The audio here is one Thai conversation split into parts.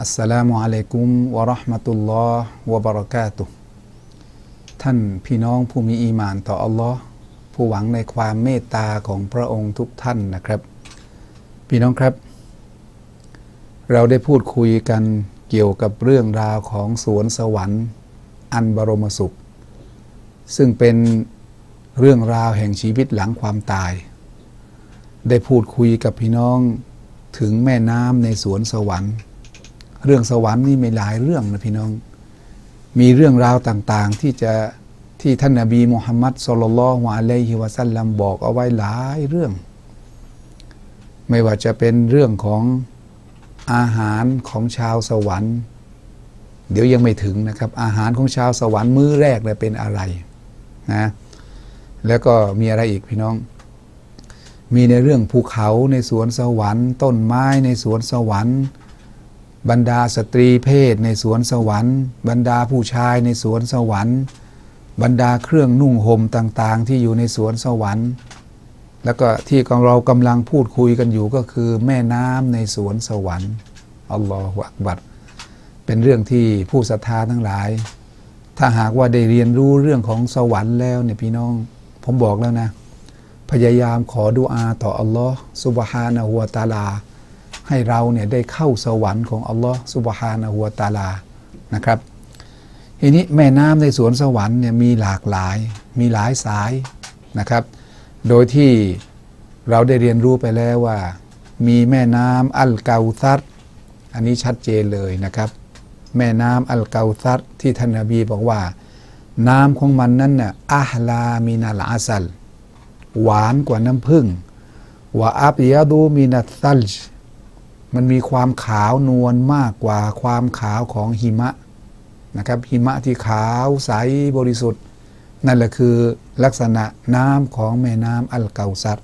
อัสสลามุอะลัยกุมวะราะห์มะตุลลอฮ์วะบะเราะกาตุท่านพี่น้องผู้มีอีมานต่ออัลลอฮ์ผู้หวังในความเมตตาของพระองค์ทุกท่านนะครับ พี่น้องครับ เราได้พูดคุยกันเกี่ยวกับเรื่องราวของสวนสวรรค์ อันบรมสุข ซึ่งเป็นเรื่องราวแห่งชีวิตหลังความตาย ได้พูดคุยกับพี่น้องถึงแม่น้ำในสวนสวรรค์ เรื่องสวรรค์นี่มีหลายเรื่องนะพี่น้อง มีเรื่องราวต่างๆที่จะที่ท่านนาบีมุฮัมมัดสุลลัลฮวาเลฮิวะสัลลัมบอกเอาไว้หลายเรื่อง ไม่ว่าจะเป็นเรื่องของอาหารของชาวสวรรค์ เดี๋ยวยังไม่ถึงนะครับ อาหารของชาวสวรรค์มื้อแรกเนี่ยเป็นอะไรนะแล้วก็มีอะไรอีกพี่น้อง มีในเรื่องภูเขาในสวนสวรรค์ ต้นไม้ในสวนสวรรค์ บรรดาสตรีเพศในสวนสวรรค์ บรรดาผู้ชายในสวนสวรรค์ บรรดาเครื่องนุ่งห่มต่างๆ ที่อยู่ในสวนสวรรค์ แล้วก็ที่ของเรากำลังพูดคุยกันอยู่ก็คือแม่น้ำในสวนสวรรค์อัลลอฮฺอักบัรเป็นเรื่องที่ผู้ศรัทธาทั้งหลาย ถ้าหากว่าได้เรียนรู้เรื่องของสวรรค์แล้วเนี่ยพี่น้องผมบอกแล้วนะ พยายามขอดุอาต่ออัลลอฮ์สุบฮานะฮุวาตาลา ให้เราเนี่ยได้เข้าสวรรค์ของอัลลอฮ์สุบฮานะฮุวตาลานะครับทีนี้แม่น้ำในสวนสวรรค์เนี่ยมีหลากหลายมีหลายสายนะครับ โดยที่เราได้เรียนรู้ไปแล้วว่า มีแม่น้ำอัลเกาซัดอันนี้ชัดเจนเลยนะครับ แม่น้ำอัลเกาซัดที่ท่านนบีบอกว่า น้ำของมันนั้นน่ะอัลลามินาลอาซัลหวานกว่าน้ำผึ้งวะอับยาดูมินัตซัลจ มันมีความขาวนวลมากกว่าความขาวของหิมะนะครับหิมะที่ขาวใสบริสุทธิ์ นั่นแหละคือลักษณะน้ำของแม่น้ำอัลเกาซัด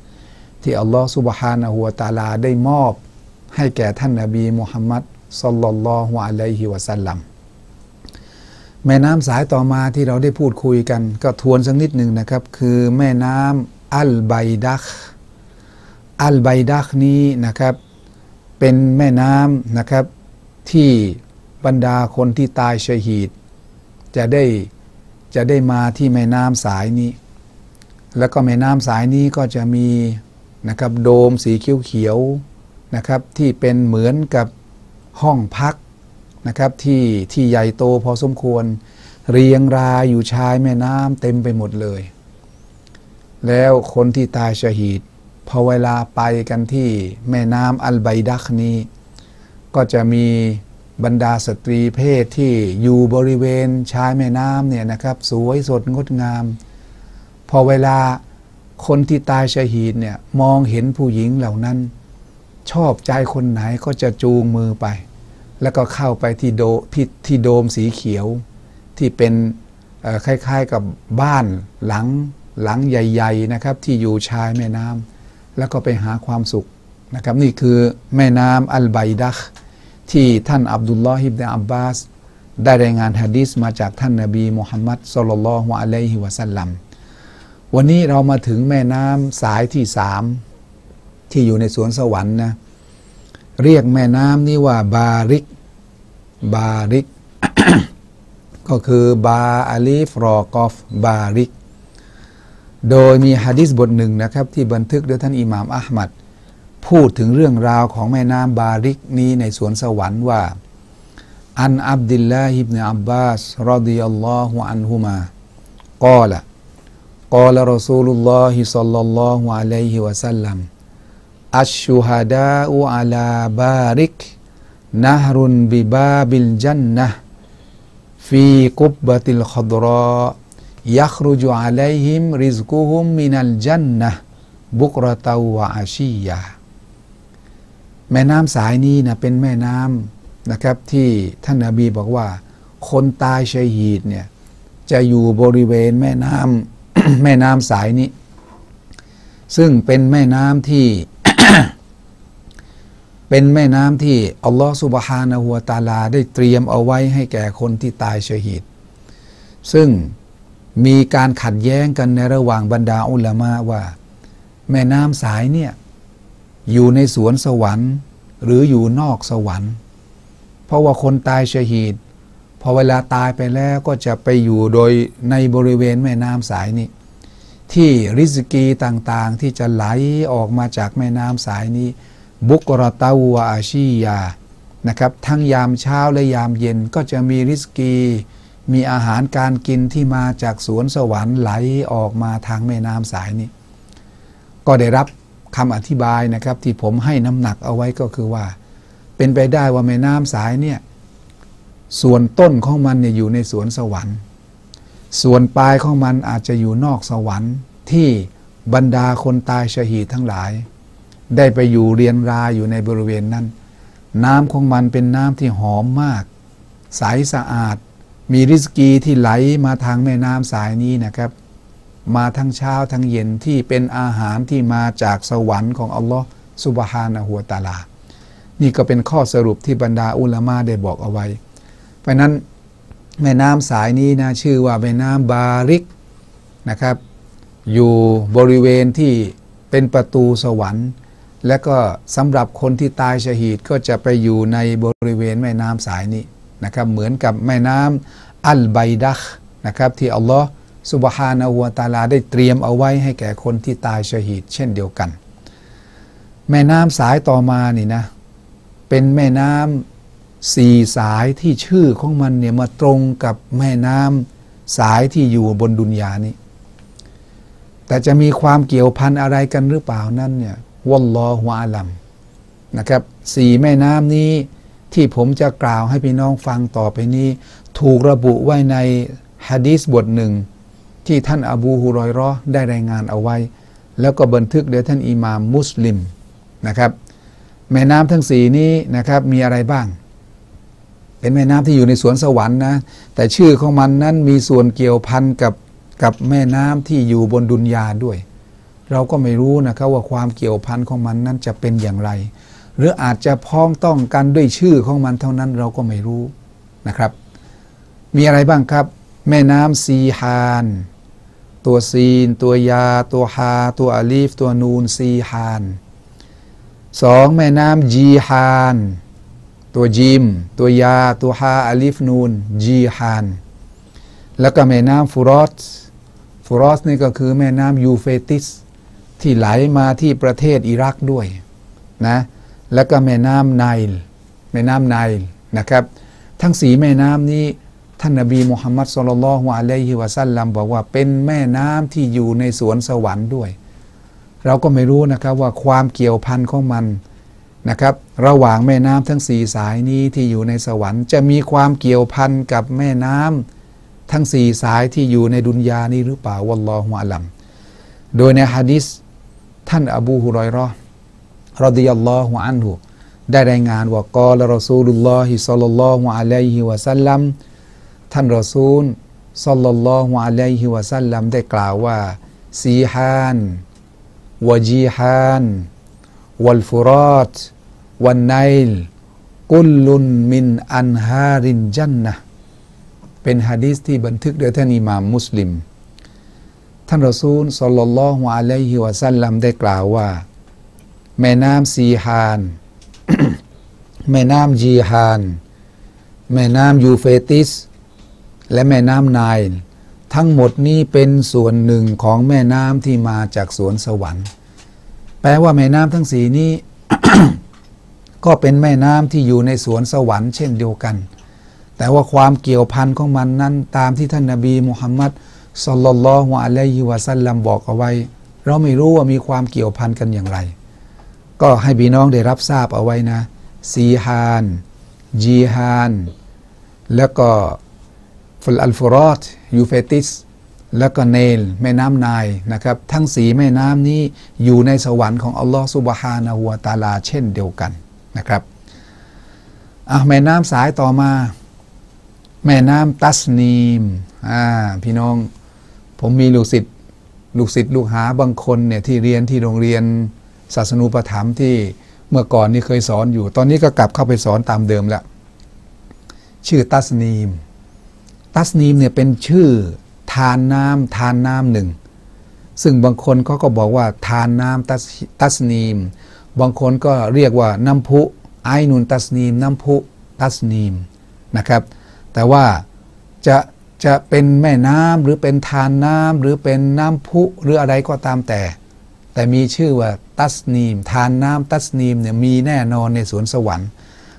ที่อัลลอฮฺสุบฮานะฮูวตาลาได้มอบ ให้แก่ท่านนาบีมุฮัมมัดสัลลัลลอฮุอะลัยฮิวะสัลลัมแม่น้ำสายต่อมาที่เราได้พูดคุยกัน ก็ทวนสักนิดหนึ่งนะครับ คือแม่น้ำอัลไบดักอัลไบดักนี้นะครับ เป็นแม่น้ำนะครับ ที่บรรดาคนที่ตายชหีดจะได้จะได้มาที่แม่น้ำสายนี้ แล้วก็แม่น้ำสายนี้ก็จะมีนะครับโดมสีเขียวๆนะครับที่เป็นเหมือนกับห้องพักนะครับที่ที่ใหญ่โตพอสมควร เรียงรายอยู่ชายแม่น้ำเต็มไปหมดเลย แล้วคนที่ตายชหีด พอเวลาไปกันที่แม่น้ำอัลไบดักนี้ ก็จะมีบรรดาสตรีเพศที่อยู่บริเวณชายแม่น้ำเนี่ยนะครับ สวยสดงดงาม พอเวลาคนที่ตายชหีดเนี่ยมองเห็นผู้หญิงเหล่านั้น ชอบใจคนไหนก็จะจูงมือไป แล้วก็เข้าไปที่โดที่ที่โดมสีเขียว ที่เป็นคล้ายๆกับบ้านหลังหลังใหญ่ ๆนะครับ ที่อยู่ชายแม่น้ำ แล้วก็ไปหาความสุขนะครับนี่คือแม่น้ำอัลไบดักที่ท่านอับดุลลอฮิบเนอับบาส ได้รายงานฮะดีษมาจากท่านนาบีมุฮัมมัดสุลลัลฮุอะลัยฮิวะสัลลัมวันนี้เรามาถึงแม่น้ำสายที่สามที่อยู่ในสวนสวรรค์นะเรียกแม่น้ำนี้ว่าบาริก บาริก ก็คือบาอาลีฟรอกอฟบาริก โดยมีฮะดิษบทหนึ่งนะครับ ที่บันทึกโดยท่านอิหม่ามอัลมัดพูดถึงเรื่องราวของแม่น้ำบาริกนี้ในสวนสวรรค์ว่า อันอับดิลลาฮิบเนอับบาสรดิยัลลอฮุอันฮุมากอละ ยัครุจุอาลัยฮิมริซกุฮุมมินัลจันนะบุกรตาวะอาชียา แม่น้ำสายนี้นะเป็นแม่น้ำนะครับ ที่ท่านนาบีบอกว่า คนตายชัยฮีดเนี่ยจะอยู่บริเวณแม่น้ำแม่น้ำสายนี้ ซึ่งเป็นแม่น้ำที่ เป็นแม่น้ำที่ อัลลอฮฺสุบฮานะฮัวตาลา ได้เตรียมเอาไว้ให้แก่คนที่ตายชัยฮีดซึ่ง มีการขัดแย้งกันในระหว่างบรรดาอุลามะว่า แม่น้ำสายเนี่ยอยู่ในสวนสวรรค์หรืออยู่นอกสวรรค์ เพราะว่าคนตายชหีดพอเวลาตายไปแล้วก็จะไปอยู่โดยในบริเวณแม่น้ำสายนี้ ที่ริสกีต่างๆที่จะไหลออกมาจากแม่น้ำสายนี้ บุกรตาวอาชียานะครับ ทั้งยามเช้าและยามเย็นก็จะมีริสกี มีอาหารการกินที่มาจากสวนสวรรค์ไหลออกมาทางแม่น้ำสายนี้ ก็ได้รับคำอธิบายนะครับ ที่ผมให้น้ำหนักเอาไว้ก็คือว่า เป็นไปได้ว่าแม่น้ำสายเนี่ยส่วนต้นของมันเนี่ยอยู่ในสวนสวรรค์ ส่วนปลายของมันอาจจะอยู่นอกสวรรค์ที่บรรดาคนตายชหีทั้งหลาย ได้ไปอยู่เรียนราอยู่ในบริเวณนั้น น้ำของมันเป็นน้ำที่หอมมาก ใสสะอาด มีริสกีที่ไหลมาทางแม่น้ำสายนี้นะครับ มาทั้งเช้าทั้งเย็นที่เป็นอาหารที่มาจากสวรรค์ของอัลลอฮ์สุบฮานะฮัวตาลา นี่ก็เป็นข้อสรุปที่บรรดาอุลามะได้บอกเอาไว้ เพราะนั้นแม่น้ำสายนี้นะชื่อว่าแม่น้ำบาริกนะครับ อยู่บริเวณที่เป็นประตูสวรรค์ และก็สำหรับคนที่ตายชหีดก็จะไปอยู่ในบริเวณแม่น้ำสายนี้ นะครับเหมือนกับแม่น้ำอัลไบดักนะครับที่อัลลอฮ์สุบฮานาหัวตาลาได้เตรียมเอาไว้ให้แก่คนที่ตายชหีดเช่นเดียวกัน แม่น้ำสายต่อมานี่นะเป็นแม่น้ำสี่สายที่ชื่อของมันเนี่ยมาตรงกับแม่น้ำสายที่อยู่บนดุนยานี้ แต่จะมีความเกี่ยวพันอะไรกันหรือเปล่านั้นเนี่ยวัลลอฮุอาลัมนะครับสี่แม่น้ำนี้ ที่ผมจะกล่าวให้พี่น้องฟังต่อไปนี้ ถูกระบุไว้ในฮะดีษบทหนึ่ง ที่ท่านอบูฮุรอยรอได้รายงานเอาไว้ แล้วก็บันทึกโดยท่านอิมามมุสลิมนะครับ แม่น้ำทั้งสี่นี้นะครับมีอะไรบ้าง เป็นแม่น้ำที่อยู่ในสวนสวรรค์นะ แต่ชื่อของมันนั้นมีส่วนเกี่ยวพันกับกับแม่น้ำที่อยู่บนดุนยาด้วย เราก็ไม่รู้นะครับว่าความเกี่ยวพันของมันนั้นจะเป็นอย่างไร หรืออาจจะพ้องต้องกันด้วยชื่อของมันเท่านั้นเราก็ไม่รู้นะครับ มีอะไรบ้างครับ แม่น้ำซีฮาน ตัวซีน ตัวยา ตัวฮา ตัวอาลีฟ ตัวนูนซีฮานสองแม่น้ำจีฮาน ตัวจิม ตัวยา ตัวฮาอลิฟนูนจีฮาน แล้วก็แม่น้ำฟูรอสฟูรอสนี่ก็คือแม่น้ำยูเฟติสที่ไหลมาที่ประเทศอิรักด้วยนะ แล้วก็แม่น้ำไนล์แม่น้ำไนล์นะครับ ทั้งสีแม่น้ำนี้ท่านนบีมุฮัมมัดสุลลัลฮวาเลฮิวะซัลลัมบอกว่าเป็นแม่น้ำที่อยู่ในสวนสวรรค์ด้วย เราก็ไม่รู้นะครับว่าความเกี่ยวพันของมันนะครับ ระหว่างแม่น้ำทั้งสี่สายนี้ที่อยู่ในสวรรค์ จะมีความเกี่ยวพันกับแม่น้ำทั้งสี่สายที่อยู่ในดุนยานี้หรือเปล่าวัลลอฮุอะลัมโดยในฮะดิษท่านอบูฮุรอยรอ รดิยัลลอฮุอันฮุได้รายงานว่ากอลรอซูลุลลอฮิซัลลัลลอฮุอะลัยฮิวะสัลลัมท่านรอซูลซัลลัลลอฮุอะลัยฮิวะสัลลัมได้กล่าวว่าซีฮานวจีฮานวัลฟุรอตวันไนลกุลลุนมินอันฮารินจันนะเป็นฮะดีษที่บันทึกโดยท่านอิหม่ามมุสลิม ท่านรอซูลสัลลัลลอฮุอะลัยฮิวะสัลลัมได้กล่าวว่า แม่น้ำซีฮาน แม่น้ำจีฮาน แม่น้ำยูเฟติส และแม่น้ำไนล์ทั้งหมดนี้เป็นส่วนหนึ่งของแม่น้ำที่มาจากสวนสวรรค์ แปลว่าแม่น้ำทั้งสีนี้ ก็เป็นแม่น้ำที่อยู่ในสวนสวรรค์เช่นเดียวกัน แต่ว่าความเกี่ยวพันของมันนั้น ตามที่ท่านนาบีมุฮัมมัดสลลัลลอฮุอะลัยฮิวะสัลลัมบอกเอาไว้ เราไม่รู้ว่ามีความเกี่ยวพันกันอย่างไร ก็ให้พี่น้องได้รับทราบเอาไว้นะซีฮานจีฮานแล้วก็ฟุลอัลฟุรอตยูเฟติสแล้วก็เนล แม่น้ำนายนะครับ ทั้งสีแม่น้ำนี้อยู่ในสวรรค์ของอัลลอฮฺสุบฮานาหัวตาลา เช่นเดียวกันนะครับอะแม่น้ำสายต่อมา แม่น้ำตัสนีมอ่าพี่น้อง ผมมีลูกศิษย์ลูกศิษย์ลูกหาบางคนเนี่ยที่เรียนที่โรงเรียน ศาสนูปถัมภ์ที่เมื่อก่อนนี่เคยสอนอยู่ ตอนนี้ก็กลับเข้าไปสอนตามเดิมแล้ว ชื่อตัสนีม ตัสนีมเนี่ยเป็นชื่อทานน้ำทานน้ำหนึ่ง ซึ่งบางคนเขาก็บอกว่าทานน้ำตัสนีม บางคนก็เรียกว่าน้ำพุไอนุนตัสนีม น้ำพุตัสนีมนะครับ แต่ว่าจะจะเป็นแม่น้ำหรือเป็นทานน้ำหรือเป็นน้ำพุหรืออะไรก็ตามแต่ แต่มีชื่อว่า ตัสนีม ทานน้ำตัสนีมเนี่ยมีแน่นอนในสวนสวรรค์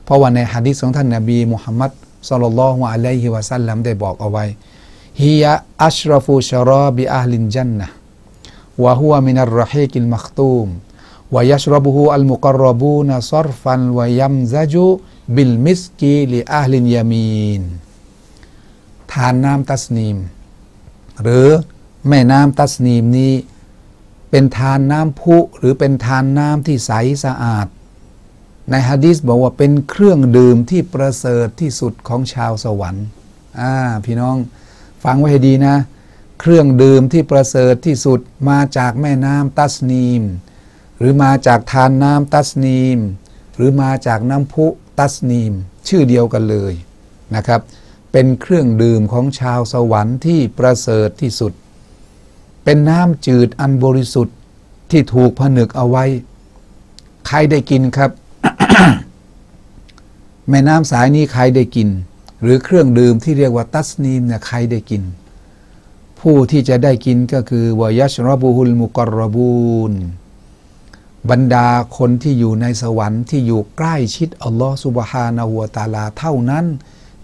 เพราะว่าในฮะดิษของท่านนบีมุฮัมมัดสุลลัลฮวะอะลัยฮิวะสัลลัมได้บอกเอาไว้ฮิยะอัชรฟูชราบิอาลินจันนะวะฮุวมินัรรฮีกิลมัคตูมวยัชรบุฮูอัลมุกรบูนซอรฟันวยัมซะจูบิลมิสกีลิอาลินยามีนทานน้ำตัสนีม หรือแม่น้ำตัสนีมนี้ เป็นทานน้ำพุหรือเป็นทานน้ำที่ใสสะอาด ในฮะดีษบอกว่าเป็นเครื่องดื่มที่ประเสริฐที่สุดของชาวสวรรค์อ่าพี่น้องฟังไว้ให้ดีนะ เครื่องดื่มที่ประเสริฐที่สุดมาจากแม่น้ำตัสนีม หรือมาจากทานน้ำตัสนีม หรือมาจากน้ำพุตัสนีม ชื่อเดียวกันเลยนะครับ เป็นเครื่องดื่มของชาวสวรรค์ที่ประเสริฐที่สุด เป็นน้ำจืดอันบริสุทธิ์ที่ถูกผนึกเอาไว้ ใครได้กินครับ แม่น้ำสายนี้ใครได้กิน หรือเครื่องดื่มที่เรียกว่าตัสนีมเนี่ยใครได้กิน ผู้ที่จะได้กินก็คือวายัชรบูฮุลมุกรบูนบรรดาคนที่อยู่ในสวรรค์ที่อยู่ใกล้ชิดอัลลอฮฺสุบฮานาหัวตาลาเท่านั้น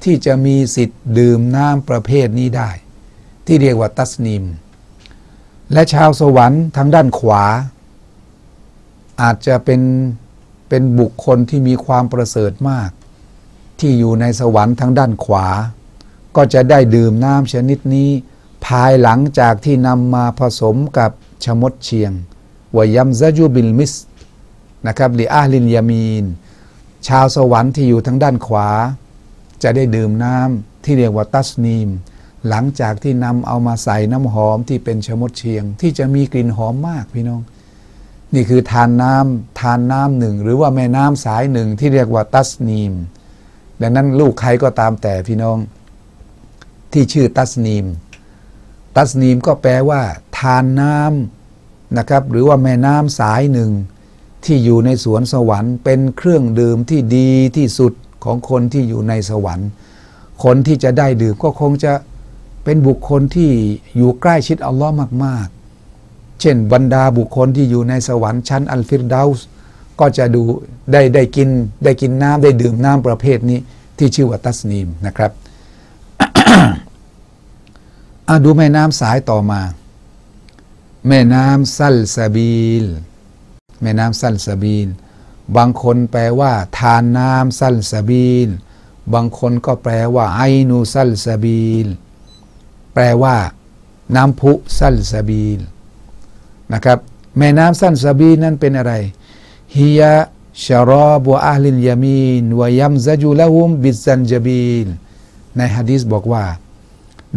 ที่จะมีสิทธิ์ดื่มน้ำประเภทนี้ได้ ที่เรียกว่าตัสนิม และชาวสวรรค์ทางด้านขวา อาจจะเป็นเป็นบุคคลที่มีความประเสริฐมาก ที่อยู่ในสวรรค์ทางด้านขวา ก็จะได้ดื่มน้ำชนิดนี้ ภายหลังจากที่นำมาผสมกับชมดเชียงวยัมซาจูบิลมิสนะครับลีอาลินยามีน ชาวสวรรค์ที่อยู่ทางด้านขวา จะได้ดื่มน้ำที่เรียกว่าตัสนีม หลังจากที่นำเอามาใส่น้ำหอมที่เป็นชมดเชียง ที่จะมีกลิ่นหอมมากพี่น้อง นี่คือทานน้ำทานน้ำหนึ่ง หรือว่าแม่น้ำสายหนึ่งที่เรียกว่าตัสนีม ดังนั้นลูกใครก็ตามแต่พี่น้อง ที่ชื่อตัสนีม ตัสนีมก็แปลว่า ทานน้ำนะครับ หรือว่าแม่น้ำสายหนึ่ง ที่อยู่ในสวนสวรรค์ เป็นเครื่องดื่มที่ดีที่สุดของคนที่อยู่ในสวรรค์ คนที่จะได้ดื่มก็คงจะ เป็นบุคคลที่อยู่ใกล้ชิดอัลลอฮ์มาก ๆ เช่นบรรดาบุคคลที่อยู่ในสวรรค์ชั้นอัลฟิรดาส์ก็จะดูได้ได้กินได้กินน้ำได้ดื่มน้ำประเภทนี้ที่ชื่อว่าตัสนีมนะครับดูแม่น้ำสายต่อมา แม่น้ำซัลซาบีล แม่น้ำซัลซาบีล บางคนแปลว่า ทานน้ำซัลซาบีล บางคนก็แปลว่าไอนูซัลซาบีล แปลว่า น้ำพุซัลซาบีลนะครับแม่น้ำซัลซาบีนั้นเป็นอะไรฮิยะชารอบวอาลินยามีนวยัมซาจูละหุมบิซันจบีลในฮะดีษบอกว่า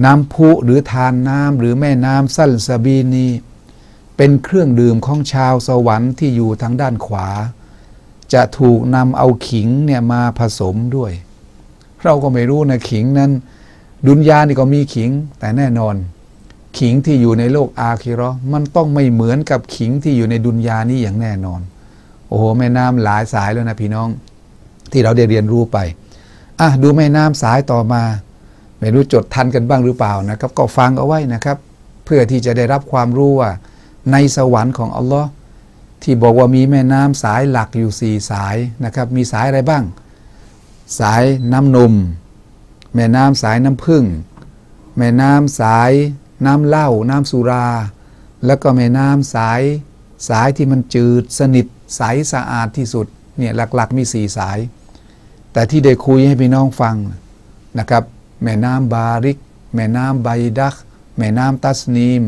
น้ำพุหรือทานน้ำหรือแม่น้ำซัลซาบีนนี้ เป็นเครื่องดื่มของชาวสวรรค์ที่อยู่ทางด้านขวา จะถูกนำเอาขิงเนี่ยมาผสมด้วย เราก็ไม่รู้นะขิงนั้น ดุนยานี่ก็มีขิงแต่แน่นอน ขิงที่อยู่ในโลกอาคิรอมันต้องไม่เหมือนกับขิงที่อยู่ในดุนยานี้อย่างแน่นอน โอ้โหแม่น้ำหลายสายแล้วนะพี่น้อง ที่เราได้เรียนรู้ไปอะดูแม่น้ำสายต่อมา ไม่รู้จดทันกันบ้างหรือเปล่านะครับ ก็ฟังเอาไว้นะครับ เพื่อที่จะได้รับความรู้ว่า ในสวรรค์ของอัลลอฮ์ที่บอกว่ามีแม่น้ำสายหลักอยู่สี่สายนะครับ มีสายอะไรบ้าง สายน้ำนม แม่น้ำสายน้ำผึ้งแม่น้ำสายน้ำเหล้าน้ำสุรา แล้วก็แม่น้ำสายสายที่มันจืดสนิทใสสะอาดที่สุดเนี่ยหลักๆมีสี่สาย แต่ที่ได้คุยให้พี่น้องฟังนะครับ แม่น้ำบาริก แม่น้ำไบดัก แม่น้ำตัสนีม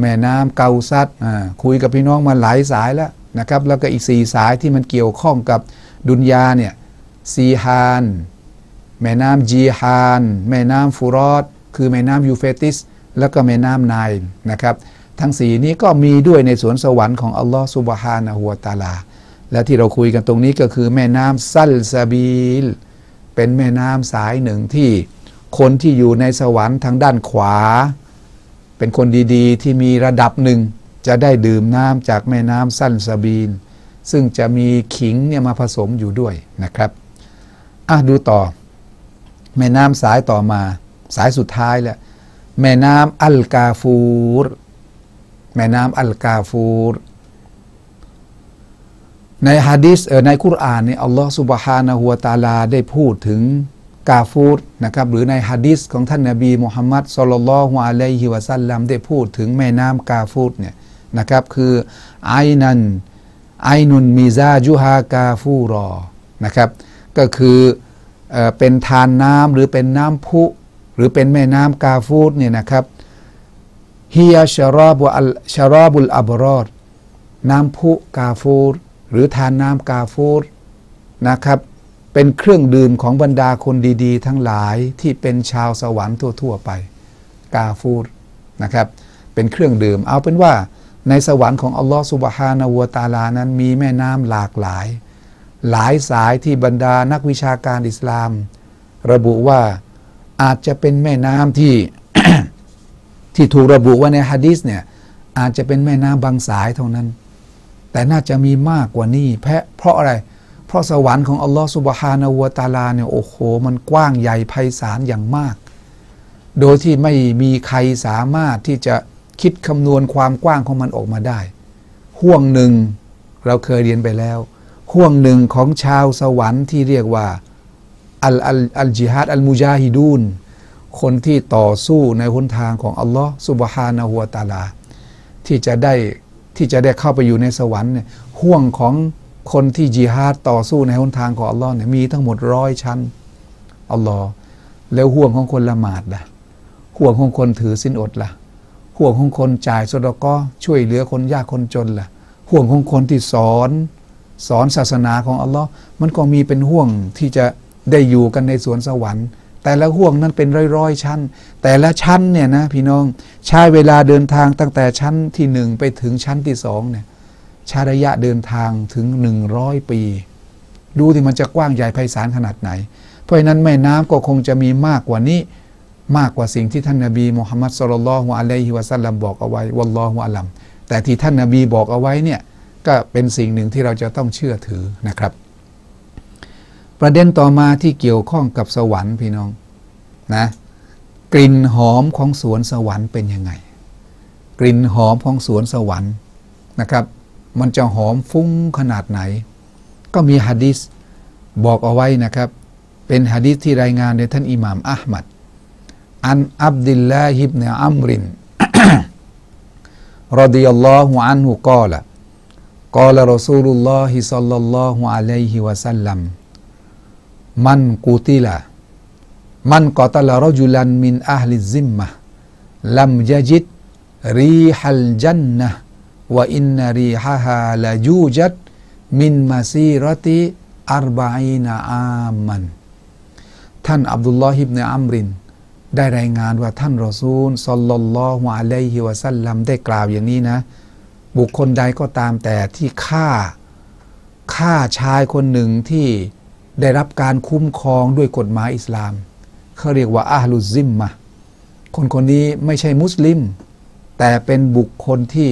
แม่น้ำเกาซัดคุยกับพี่น้องมาหลายสายแล้วนะครับ แล้วก็อีกสี่สายที่มันเกี่ยวข้องกับดุนยาเนี่ยซีฮาน แม่น้ำจีฮาน แม่น้ำฟูรอด คือแม่น้ำยูเฟติส แล้วก็แม่น้ำไนล์นะครับ ทั้งสีนี้ก็มีด้วยในสวนสวรรค์ของอัลลอฮ์สุบฮานะฮุวตาลา และที่เราคุยกันตรงนี้ก็คือแม่น้ำซัลซาบีล เป็นแม่น้ำสายหนึ่งที่คนที่อยู่ในสวรรค์ทางด้านขวา เป็นคนดีๆ ที่มีระดับหนึ่งจะได้ดื่มน้ำจากแม่น้ำซัลซาบีลซึ่งจะมีขิงเนี่ยมาผสมอยู่ด้วยนะครับ อะดูต่อ แม่น้ำสายต่อมา สายสุดท้ายแหละแม่น้ำอัลกาฟูร แม่น้ำอัลกาฟูร ในฮะดิษในคุรานเนี่ยอัลลอฮฺสุบฮานะฮุวาตาลาได้พูดถึงกาฟูรนะครับหรือในฮะดิษของท่านนบีมุฮัมมัดสุลลัลฮุอะลัยฮิวะสัลลัมได้พูดถึงแม่น้ำกาฟูรเนี่ยนะครับคือไอนันไอนุนมิซาจุฮากาฟูรอนะครับก็คือ เป็นทานน้ำหรือเป็นน้ำพุ หรือเป็นแม่น้ำกาฟูดเนี่ยนะครับฮียชารอบุลชารอบุลอับรอดน้ำพุกาฟูดหรือทานน้ำกาฟูดนะครับเป็นเครื่องดื่มของบรรดาคนดีๆ ทั้งหลายที่เป็นชาวสวรรค์ทั่ว ๆ ไป กาฟูดนะครับเป็นเครื่องดื่มเอาเป็นว่าในสวรรค์ของอัลลอฮฺสุบฮานาวตาลานั้นมีแม่น้ำหลากหลาย หลายสายที่บรรดานักวิชาการอิสลาม ระบุว่าอาจจะเป็นแม่น้ำที่ที่ถูกระบุว่าในฮะดิษเนี่ยอาจจะเป็นแม่น้ำบางสายเท่านั้น แต่น่าจะมีมากกว่านี้เพราะเพราะอะไร เพราะสวรรค์ของอัลลอฮฺสุบฮานาวตาลาเนี่ยโอ้โห มันกว้างใหญ่ไพศาลอย่างมาก โดยที่ไม่มีใครสามารถที่จะคิดคำนวณความกว้างของมันออกมาได้ ห่วงหนึ่งเราเคยเรียนไปแล้ว ห่วงหนึ่งของชาวสวรรค์ที่เรียกว่าอัลอัลอัลจิฮัดอัลมุจาฮิดูนคนที่ต่อสู้ในหนทางของอัลลอฮ์สุบฮานะฮัวตาลา ที่จะได้ที่จะได้เข้าไปอยู่ในสวรรค์เนี่ยห่วงของคนที่จิฮาดต่อสู้ในหนทางของอัลลอฮ์เนี่ยมีทั้งหมดร้อยชั้นอัลลอฮ์แล้วห่วงของคนละหมาดล่ะห่วงของคนถือสินอดล่ะห่วงของคนจ่ายสดก็ช่วยเหลือคนยากคนจนล่ะห่วงของคนที่สอน สอนศาสนาของอัลลอฮ์มันก็มีเป็นห่วงที่จะได้อยู่กันในสวนสวรรค์ แต่ละห่วงนั้นเป็นร้อยๆชั้น แต่ละชั้นเนี่ยนะพี่น้องใช้เวลาเดินทางตั้งแต่ชั้นที่หนึ่งไปถึงชั้นที่สองเนี่ยใช้ระยะเดินทางถึงหนึ่งร้อยปี ดูที่มันจะกว้างใหญ่ไพศาลขนาดไหน เพราะนั้นแม่น้ำก็คงจะมีมากกว่านี้มากกว่าสิ่งที่ท่านนาบีมุฮัมมัดสุลลัลฮุอะลัยฮิวะสัลลัมบอกเอาไว้วัลลอฮุอะลัมแต่ที่ท่านนาบีบอกเอาไว้เนี่ย ก็เป็นสิ่งหนึ่งที่เราจะต้องเชื่อถือนะครับ ประเด็นต่อมาที่เกี่ยวข้องกับสวรรค์พี่น้องนะกลิ่นหอมของสวนสวรรค์เป็นยังไง กลิ่นหอมของสวนสวรรค์นะครับ มันจะหอมฟุ้งขนาดไหน ก็มีฮะดิษบอกเอาไว้นะครับ เป็นฮะดิษที่รายงานโดยท่านอิหม่ามอัลมัดอันอับดิลลาฮิบเนอัมรินรดิยัลลอฮุอันฮุกาละกาลรอละ ลัยฮิวะสัลลัมมันกูติละมันกอตลารจุลันมินอัลลิซิมมะลัมยจิดรีฮัลจันนะวะอินนารีฮะฮาลาจูจัดมินมาซีรติอัรบะอีนาอามันท่านอับดุลลอฮิบเนอัมริน ได้รายงานว่าท่านรอซูลสัลลัลลอฮุอะลัยฮิวะสัลลัมได้กล่าวอย่างนี้นะ บุคคลใดก็ตามแต่ที่ฆ่าฆ่าชายคนหนึ่งที่ได้รับการคุ้มครองด้วยกฎหมายอิสลามเขาเรียกว่าอาลุซิมมาคนคนนี้ไม่ใช่มุสลิม แต่เป็นบุคคลที่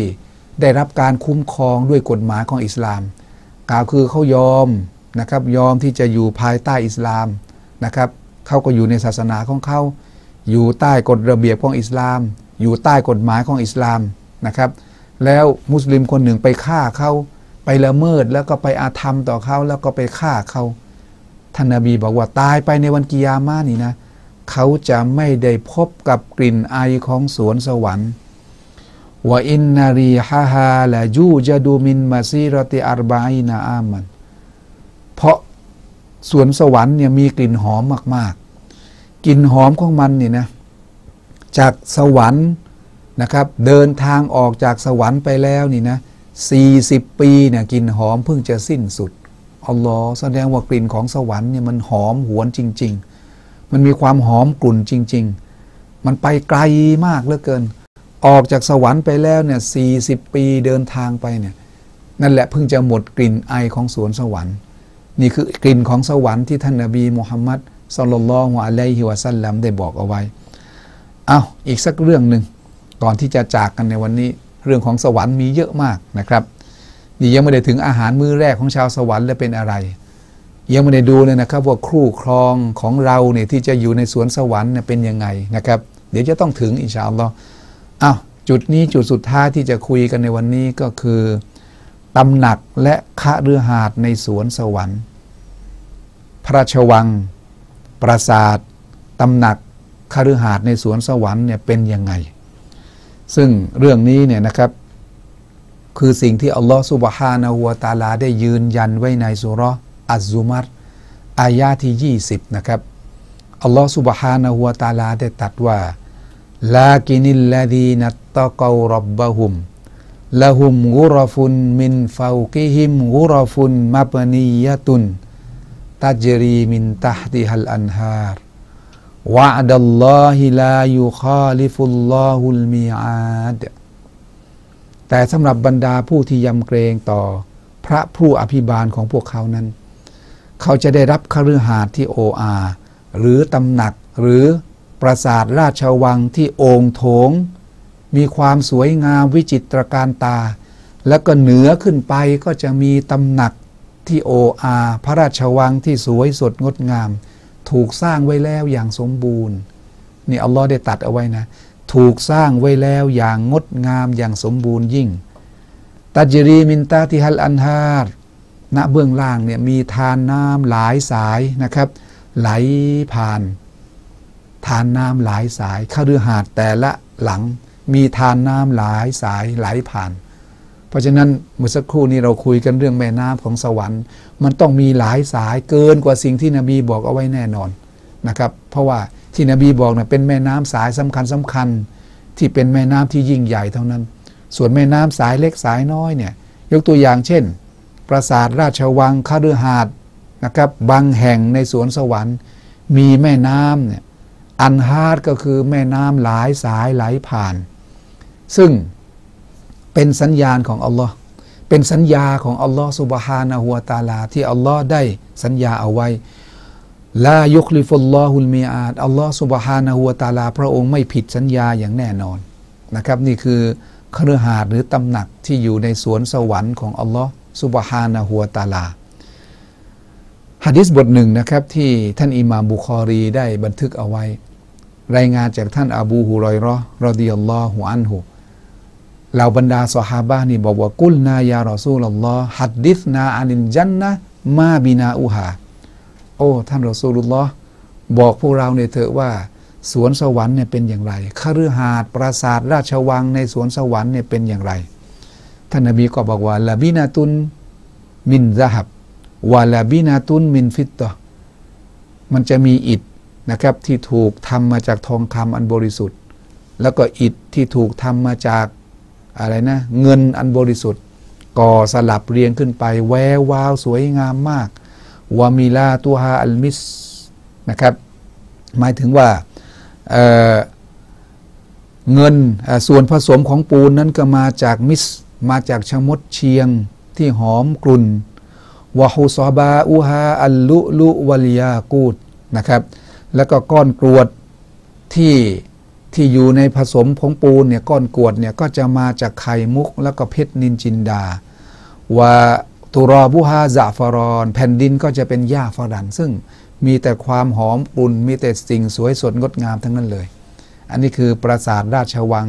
ได้รับการคุ้มครองด้วยกฎหมายของอิสลาม กล่าวคือเขายอมนะครับยอมที่จะอยู่ภายใต้อิสลามนะครับเขาก็อยู่ในศาสนาของเขาอยู่ใต้กฎระเบียบของอิสลาม อยู่ใต้กฎหมายของอิสลามนะครับ แล้วมุสลิมคนหนึ่งไปฆ่าเขาไปละเมิดแล้วก็ไปอาธรรมต่อเขาแล้วก็ไปฆ่าเขาท่านนาบีบอกว่าตายไปในวันกิยามานี่นะ เขาจะไม่ได้พบกับกลิ่นไอของสวนสวรรค์ว่าอินนารีฮาฮาละยูจะดูมินมาซีรติอารบาอินาอามัน เพราะสวนสวรรค์เนี่ยมีกลิ่นหอมมาก ๆ กลิ่นหอมของมันนี่นะ จากสวรรค์ นะครับเดินทางออกจากสวรรค์ไปแล้วนี่นะ40 ปีเนี่ยกลิ่นหอมเพิ่งจะสิ้นสุดอัลลอฮ์แสดงว่ากลิ่นของสวรรค์เนี่ยมันหอมหวนจริง ๆ มันมีความหอมกลุ่นจริง ๆ มันไปไกลมากเหลือเกิน ออกจากสวรรค์ไปแล้วเนี่ยสี่สิบปีเดินทางไปเนี่ยนั่นแหละเพิ่งจะหมดกลิ่นไอของสวนสวรรค์ นี่คือกลิ่นของสวรรค์ที่ท่านนบีมุฮัมมัดสุลลัลฮุอะลัยฮิวะสัลลัมได้บอกเอาไว้ เอาอีกสักเรื่องหนึ่ง ก่อนที่จะจากกันในวันนี้ เรื่องของสวรรค์มีเยอะมากนะครับนี่ยังไม่ได้ถึงอาหารมื้อแรกของชาวสวรรค์แล้วเป็นอะไร ยังไม่ได้ดูเลยนะครับว่าครู่ครองของเราเนี่ยที่จะอยู่ในสวนสวรรค์เนี่ยเป็นยังไงนะครับ เดี๋ยวจะต้องถึงอินชาอัลลอฮ์อ้าวจุดนี้จุดสุดท้ายที่จะคุยกันในวันนี้ก็คือตำหนักและคะเรือหาดในสวนสวรรค์ พระราชวัง ปราสาทตำหนักคฤหาสน์ในสวนสวรรค์เนี่ยเป็นยังไง ซึ่งเรื่องนี้เนี่ยนะครับ คือสิ่งที่อัลลอฮฺสุบฮานาหัวตาลาได้ยืนยันไว้ในสุรอัซซุมัรอายาที่ 20 นะครับ อัลลอฮฺสุบฮานาหัวตาลาได้ตัดว่าลากินิลลาดีนัตตะกอรับบะฮุมละหุมกุรฟุนมินฟาวกิฮิมกุรฟุนมับนียะตุนตัจรีมินตัฮติฮัลอันฮาร วะดัลลอฮิลายุคาลิฟุลลอฮุลมีอาดแต่สำหรับบรรดาผู้ที่ยำเกรงต่อพระผู้อภิบาลของพวกเขานั้น เขาจะได้รับคฤหาสน์ที่โออาหรือตำหนักหรือปราสาทราชวังที่โองโถง มีความสวยงามวิจิตรการตา แล้วก็เหนือขึ้นไปก็จะมีตำหนักที่โออาพระราชวังที่สวยสดงดงาม ถูกสร้างไว้แล้วอย่างสมบูรณ์นี่อัลลอฮ์ได้ตัดเอาไว้นะ ถูกสร้างไว้แล้วอย่างงดงามอย่างสมบูรณ์ยิ่งตัจรีมินตาติฮัลอันฮาร์ณเบื้องล่างเนี่ยมีทานน้ำหลายสายนะครับ ไหลผ่าน ทานน้ำหลายสายข้ารือหาดแต่ละหลัง มีทานน้ำหลายสายไหลผ่าน ราะฉะนั้นเมื่อสักครู่นี้เราคุยกันเรื่องแม่น้ำของสวรรค์ มันต้องมีหลายสายเกินกว่าสิ่งที่นบีบอกเอาไว้แน่นอนนะครับ เพราะว่าที่นบีบอกเนะเป็นแม่น้ำสายสำคัญสำคัญ ที่เป็นแม่น้ำที่ยิ่งใหญ่เท่านั้น ส่วนแม่น้ำสายเล็กสายน้อยเนี่ยยกตัวอย่างเช่น ปราสาทราชวังคฤหาสน์นะครับบางแห่งในสวนสวรรค์ มีแม่น้ำเนี่ยอันฮาร์ดก็คือแม่น้ำหลายสายไหลผ่าน ซึ่ง เป็นสัญญาณของอัลลอฮ์เป็นสัญญาของอัลลอฮ์สุบฮานะฮัวตาลา ที่อัลลอฮ์ได้สัญญาเอาไว้ลายุคลิฟุลลอฮุลมีอาดอัลลอฮ์สุบฮานะฮัวตาลา พระองค์ไม่ผิดสัญญาอย่างแน่นอนนะครับ นี่คือครือหาดหรือตำหนักที่อยู่ในสวนสวรรค์ของอัลลอฮ์สุบฮานะฮัวตาลาฮะดิษบทหนึ่งนะครับที่ท่านอิหม่ามบุคอรีได้บันทึกเอาไว้ รายงานจากท่านอบูฮุรอยรอรอดิยัลลอฮุอันฮุ เหล่าบรรดาสหาบะนี่บอกว่ากุลนายารอซูลลลอฮ์ฮัดดิษนาอานินจันนะมาบินาอุฮาโอ้ท่านรอซูลุลลอฮ์บอกพวกเราเนี่ยเถอะว่า สวนสวรรค์เนี่ยเป็นอย่างไรคฤหาสน์ปราสาทราชวังในสวนสวรรค์เนี่ยเป็นอย่างไร ท่านนบีก็บอกว่าลาบินาตุนมินซาฮับวาลาบินาตุนมินฟิตตมันจะมีอิฐนะครับที่ถูกทำมาจากทองคำอันบริสุทธิ์ แล้วก็อิฐที่ถูกทำมาจาก อะไรนะเงินอันบริสุทธิ์ ก่อสลับเรียงขึ้นไป แวววาวสวยงามมากวามิลาตัวฮาอัลมิสนะครับหมายถึงว่าเเงินส่วนผสมของปูนนั้นก็มาจากมิส มาจากชมดเชียงที่หอมกลุ่นวะฮุซอบาอูฮาอัลลุลุวลิยากูดนะครับ แล้วก็ก้อนกรวดที่ ที่อยู่ในผสมผงปูนเนี่ยก้อนกวดเนี่ยก็จะมาจากไข่มุกแล้วก็เพชรนินจินดาว่าตุรอบุฮาซาฟารอน แผ่นดินก็จะเป็นหญ้าฟรันซึ่งมีแต่ความหอมปุ่นมีแต่สิ่งสวยสดงดงามทั้งนั้นเลย อันนี้คือปราสาทราชวัง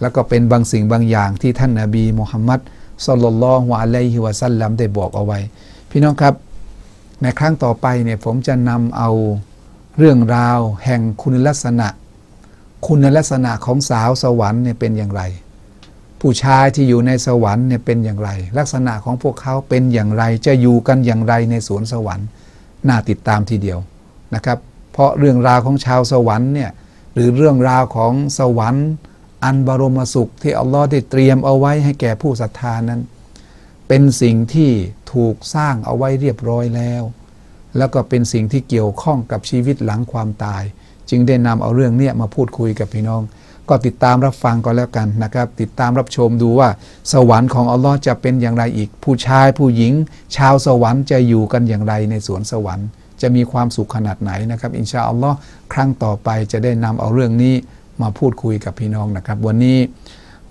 แล้วก็เป็นบางสิ่งบางอย่างที่ท่านนาบีมุฮัมมัดสุลลัลลอฮุอะลัยฮิวะสัลลัมได้บอกเอาไว้ พี่น้องครับ ในครั้งต่อไปเนี่ยผมจะนำเอาเรื่องราวแห่งคุณลักษณะ คุณลักษณะของสาวสวรรค์เนี่ยเป็นอย่างไร ผู้ชายที่อยู่ในสวรรค์เนี่ยเป็นอย่างไร ลักษณะของพวกเขาเป็นอย่างไรจะอยู่กันอย่างไรในสวนสวรรค์น่าติดตามทีเดียวนะครับ เพราะเรื่องราวของชาวสวรรค์เนี่ยหรือเรื่องราวของสวรรค์ อันบรมสุขที่อัลลอฮ์ได้เตรียมเอาไว้ให้แก่ผู้ศรัทธานั้น เป็นสิ่งที่ถูกสร้างเอาไว้เรียบร้อยแล้ว แล้วก็เป็นสิ่งที่เกี่ยวข้องกับชีวิตหลังความตาย จึงได้นำเอาเรื่องเนี้ยมาพูดคุยกับพี่น้อง ก็ติดตามรับฟังก็แล้วกันนะครับ ติดตามรับชมดูว่าสวรรค์ของอัลลอฮ์จะเป็นอย่างไรอีก ผู้ชายผู้หญิง ชาวสวรรค์จะอยู่กันอย่างไรในสวนสวรรค์ จะมีความสุขขนาดไหนนะครับ อินชาอัลลอฮ์ครั้งต่อไปจะได้นำเอาเรื่องนี้มาพูดคุยกับพี่น้องนะครับ วันนี้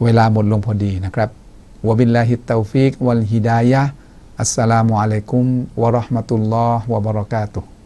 เวลาหมดลงพอดีนะครับวบิลลาฮิตเตาฟิกวัลฮิดายะอัสสลามุอะลัยกุมวะราะห์มะตุลลอฮ์วะบะเราะกาตุฮ์